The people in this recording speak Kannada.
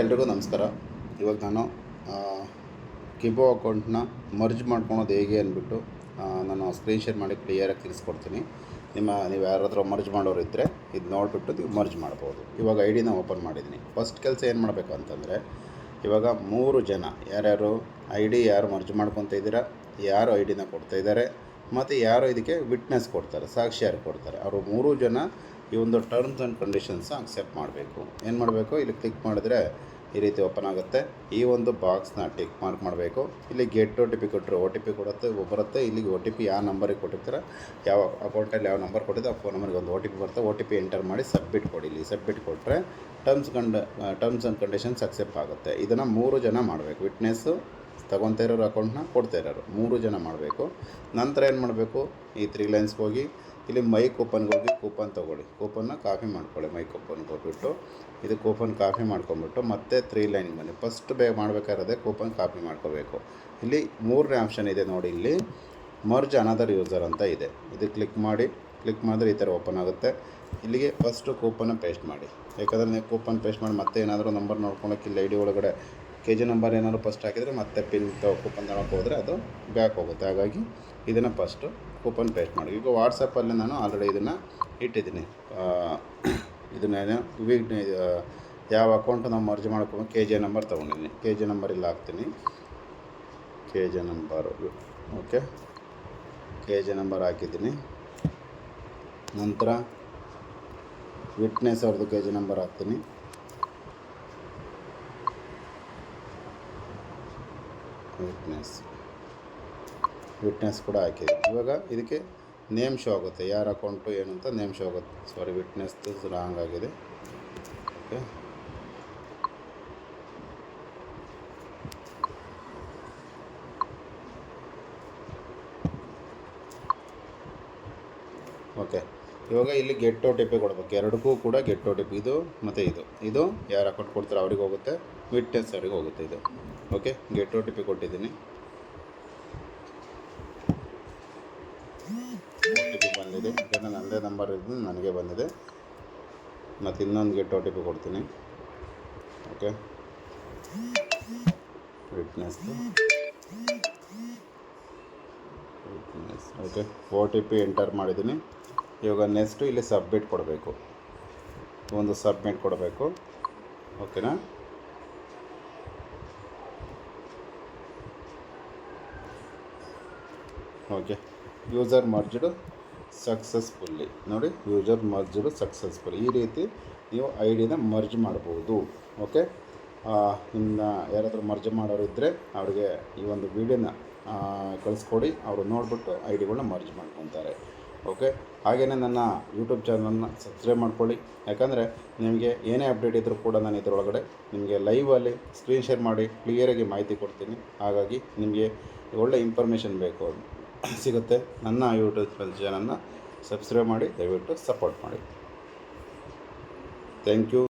ಎಲ್ರಿಗೂ ನಮಸ್ಕಾರ. ಇವಾಗ ನಾನು ಕಿಬೋ ಅಕೌಂಟ್ನ ಮರ್ಜ್ ಮಾಡ್ಕೊಳೋದು ಹೇಗೆ ಅಂದ್ಬಿಟ್ಟು ನಾನು ಸ್ಕ್ರೀನ್ ಶೇರ್ ಮಾಡಿ ಕ್ಲಿಯರಾಗಿ ತಿಳಿಸ್ಕೊಡ್ತೀನಿ. ನಿಮ್ಮ, ನೀವು ಯಾರಾದರೂ ಮರ್ಜ್ ಮಾಡೋರು ಇದ್ದರೆ ಇದು ನೋಡಿಬಿಟ್ಟು ನೀವು ಮರ್ಜ್ ಮಾಡ್ಬೋದು. ಇವಾಗ ಐ ಡಿನ ಓಪನ್ ಮಾಡಿದ್ದೀನಿ. ಫಸ್ಟ್ ಕೆಲಸ ಏನು ಮಾಡಬೇಕು ಅಂತಂದರೆ, ಇವಾಗ ಮೂರು ಜನ, ಯಾರ್ಯಾರು ಐ ಡಿ ಯಾರು ಮರ್ಜ್ ಮಾಡ್ಕೊತ ಇದ್ದೀರಾ, ಯಾರು ಐ ಡಿನ ಕೊಡ್ತಾ ಇದ್ದಾರೆ, ಮತ್ತು ಯಾರು ಇದಕ್ಕೆ ವಿಟ್ನೆಸ್ ಕೊಡ್ತಾರೆ ಸಾಕ್ಷಿಯಾರು ಕೊಡ್ತಾರೆ. ಅವರು ಮೂರು ಜನ ಈ ಒಂದು ಟರ್ಮ್ಸ್ ಆ್ಯಂಡ್ ಕಂಡೀಷನ್ಸ್ ಅಕ್ಸೆಪ್ಟ್ ಮಾಡಬೇಕು. ಏನು ಮಾಡಬೇಕು? ಇಲ್ಲಿ ಕ್ಲಿಕ್ ಮಾಡಿದ್ರೆ ಈ ರೀತಿ ಓಪನ್ ಆಗುತ್ತೆ. ಈ ಒಂದು ಬಾಕ್ಸ್ನ ಟಿಕ್ ಮಾರ್ಕ್ ಮಾಡಬೇಕು. ಇಲ್ಲಿ ಗೆಟ್ ಒ ಟಿ ಪಿ ಕೊಟ್ಟರೆ ಒ ಟಿ ಪಿ ಕೊಡುತ್ತೆ, ಬರುತ್ತೆ. ಇಲ್ಲಿಗೆ ಒ ಟಿ ಪಿ ಯಾವ ನಂಬರಿಗೆ ಕೊಟ್ಟಿರ್ತಾರೆ, ಯಾವ ಅಕೌಂಟಲ್ಲಿ ಯಾವ ನಂಬರ್ ಕೊಟ್ಟಿದ್ದೆ ಆ ಫೋನ್ ನಂಬರ್ಗೆ ಒಂದು ಒ ಟಿ ಪಿ ಬರುತ್ತೆ. ಒ ಟಿ ಪಿ ಎಂಟರ್ ಮಾಡಿ ಸಬ್ಮಿಟ್ ಕೊಡಿ. ಇಲ್ಲಿ ಸಬ್ಮಿಟ್ ಕೊಟ್ಟರೆ ಟರ್ಮ್ಸ್ ಕಂಡ ಟರ್ಮ್ಸ್ ಆ್ಯಂಡ್ ಕಂಡೀಷನ್ಸ್ ಅಕ್ಸೆಪ್ಟ್ ಆಗುತ್ತೆ. ಇದನ್ನು ಮೂರು ಜನ ಮಾಡಬೇಕು. ವಿಟ್ನೆಸ್ಸು ತಗೊತಾ ಇರೋರು ಅಕೌಂಟ್ನ ಕೊಡ್ತಾ ಇರೋರು. ಮೂರು ಜನ ಮಾಡಬೇಕು. ನಂತರ ಏನು ಮಾಡಬೇಕು? ಈ ತ್ರೀ ಲೈನ್ಸ್ಗೆ ಹೋಗಿ ಇಲ್ಲಿ ಮೈ ಕೂಪನ್ಗೆ ಹೋಗಿ ಕೂಪನ್ ತೊಗೊಳ್ಳಿ. ಕೂಪನ್ನ ಕಾಪಿ ಮಾಡ್ಕೊಳ್ಳಿ ಮೈ ಕೂಪನ್ಗೆ ಹೋಗ್ಬಿಟ್ಟು. ಇದು ಕೂಪನ್ ಕಾಪಿ ಮಾಡ್ಕೊಂಬಿಟ್ಟು ಮತ್ತೆ ತ್ರೀ ಲೈನ್ಗೆ ಬನ್ನಿ. ಫಸ್ಟ್ ಬೇ ಮಾಡಬೇಕಾದ್ರೆ ಕೂಪನ್ ಕಾಪಿ ಮಾಡ್ಕೋಬೇಕು ಇಲ್ಲಿ ಮೂರನೇ ಆಪ್ಷನ್ ಇದೆ ನೋಡಿ ಇಲ್ಲಿ. ಮರ್ಜ್ ಅನದರ್ ಯೂಸರ್ ಅಂತ ಇದೆ. ಇದು ಕ್ಲಿಕ್ ಮಾಡಿ ಕ್ಲಿಕ್ ಮಾಡಿದ್ರೆ ಈ ಥರ ಓಪನ್ ಆಗುತ್ತೆ. ಇಲ್ಲಿಗೆ ಫಸ್ಟು ಕೂಪನ್ನ ಪೇಸ್ಟ್ ಮಾಡಿ. ಯಾಕಂದರೆ ನೀವು ಕೂಪನ್ ಪೇಸ್ಟ್ ಮಾಡಿ ಮತ್ತೆ ಏನಾದರೂ ನಂಬರ್ ನೋಡ್ಕೊಳಕ್ಕೆ ಇಲ್ಲಿ ಐ ಡಿ ಒಳಗಡೆ ಕೆ ಜಿ ನಂಬರ್ ಏನಾದರೂ ಫಸ್ಟ್ ಹಾಕಿದರೆ ಮತ್ತೆ ಪಿನ್ ಕೂಪನ್ ತಗೊಳಕ್ಕೆ ಹೋದರೆ ಅದು ಬ್ಯಾಕ್ ಹೋಗುತ್ತೆ. ಹಾಗಾಗಿ ಇದನ್ನು ಫಸ್ಟು ಕೂಪನ್ ಪೇಸ್ಟ್ ಮಾಡಿ. ಈಗ ವಾಟ್ಸಪ್ಪಲ್ಲಿ ನಾನು ಆಲ್ರೆಡಿ ಇದನ್ನು ಇಟ್ಟಿದ್ದೀನಿ. ಇದನ್ನೇನು ವೀಕ್ ಯಾವ ಅಕೌಂಟ್ ನಾವು ಮರ್ಜ್ ಮಾಡ್ಕೊಂಡು ಕೆ ಜಿ ನಂಬರ್ ತೊಗೊಂಡಿದ್ದೀನಿ. ಕೆ ಜಿ ನಂಬರ್ ಇಲ್ಲಿ ಹಾಕ್ತೀನಿ. K G number okay K G number ಹಾಕಿದ್ದೀನಿ. ನಂತರ ವಿಟ್ನೆಸ್ ಅವ್ರದ್ದು ಕೆ ಜಿ ನಂಬರ್ ಹಾಕ್ತೀನಿ. ವಿಟ್ನೆಸ್ ವಿಟ್ನೆಸ್ ಕೂಡ ಹಾಕಿದೆ. ಇವಾಗ ಇದಕ್ಕೆ ನೇಮ್ ಶೋ ಆಗುತ್ತೆ. ಯಾರ ಅಕೌಂಟು ಏನು ಅಂತ ನೇಮ್ ಶೋ ಆಗುತ್ತೆ. ಸಾರಿ ವಿಟ್ನೆಸ್ದು ರಾಂಗ್ ಆಗಿದೆ. ಓಕೆ ಓಕೆ ಇವಾಗ ಇಲ್ಲಿ ಗೆಟ್ ಓ ಟಿ ಕೊಡ್ಬೇಕು. ಎರಡಕ್ಕೂ ಕೂಡ ಗೆಟ್ ಓ ಟಿ ಇದು ಮತ್ತು ಇದು. ಇದು ಯಾರು ಅಕೌಂಟ್ ಕೊಡ್ತಾರೋ ಅವ್ರಿಗೆ ಹೋಗುತ್ತೆ. ವಿಟ್ನೆಸ್ ಅವ್ರಿಗೆ ಹೋಗುತ್ತೆ ಇದು. ಓಕೆ ಗೆಟ್ ಓ ಟಿ ಕೊಟ್ಟಿದ್ದೀನಿ. ಯಾಕಂದರೆ ನನ್ನದೇ ನಂಬರ್ ಇದ್ದು ನನಗೆ ಬಂದಿದೆ. ಮತ್ತು ಇನ್ನೊಂದು ಗೆಟ್ ಒ ಟಿ ಪಿ ಕೊಡ್ತೀನಿ. Okay? Witness witness okay? O T P enter ಮಾಡಿದ್ದೀನಿ. ಇವಾಗ ನೆಕ್ಸ್ಟು ಇಲ್ಲಿ ಸಬ್ಮಿಟ್ ಕೊಡಬೇಕು. ಒಂದು ಸಬ್ಮಿಟ್ ಕೊಡಬೇಕು. ಓಕೆನಾ? ಓಕೆ. ಯೂಸರ್ ಮರ್ಜ್ಡ್ ಸಕ್ಸಸ್ಫುಲ್ಲಿ ನೋಡಿ ಯೂಸರ್ ಮರ್ಜ್ಡ್ ಸಕ್ಸಸ್ಫುಲ್ ಈ ರೀತಿ ನೀವು ಐ ಡಿನ ಮರ್ಜ್ ಮಾಡ್ಬೋದು. ಓಕೆ ನಿಮ್ಮ ಯಾರಾದರೂ ಮರ್ಜ್ ಮಾಡೋರು ಇದ್ದರೆ ಅವರಿಗೆ ಈ ಒಂದು ವಿಡಿಯೋನ ಕಳಿಸ್ಕೊಡಿ. ಅವರು ನೋಡಿಬಿಟ್ಟು ಐ ಡಿಗಳನ್ನ ಮರ್ಜ್ ಮಾಡ್ಕೊತಾರೆ. ಓಕೆ ಹಾಗೆಯೇ ನನ್ನ ಯೂಟ್ಯೂಬ್ ಚಾನಲನ್ನು ಸಬ್ಸ್ಕ್ರೈಬ್ ಮಾಡ್ಕೊಳ್ಳಿ. ಯಾಕಂದರೆ ನಿಮಗೆ ಏನೇ ಅಪ್ಡೇಟ್ ಇದ್ದರೂ ಕೂಡ ನಾನು ಇದರೊಳಗಡೆ ನಿಮಗೆ ಲೈವಲ್ಲಿ ಸ್ಕ್ರೀನ್ ಶೇರ್ ಮಾಡಿ ಕ್ಲಿಯರಾಗಿ ಮಾಹಿತಿ ಕೊಡ್ತೀನಿ. ಹಾಗಾಗಿ ನಿಮಗೆ ಒಳ್ಳೆ ಇನ್ಫಾರ್ಮೇಷನ್ ಬೇಕು. ಸಿಗುತ್ತೆ. ನನ್ನ ಯೂಟ್ಯೂಬ್ ಚಾನಲ್ನ ಸಬ್ಸ್ಕ್ರೈಬ್ ಮಾಡಿ ದಯವಿಟ್ಟು ಸಪೋರ್ಟ್ ಮಾಡಿ. Thank you